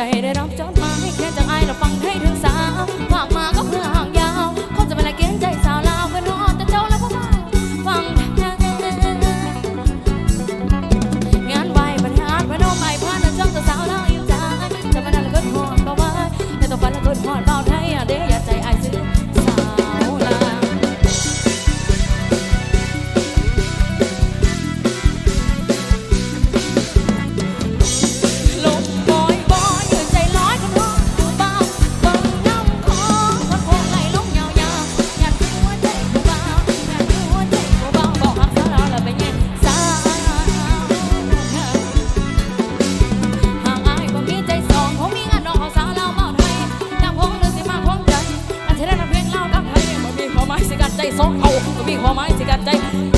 ใจได้รับจดหมายแค่จากอายเราฟังให้ถึงสามฝากมาก็เพื่อ you, Almighty God.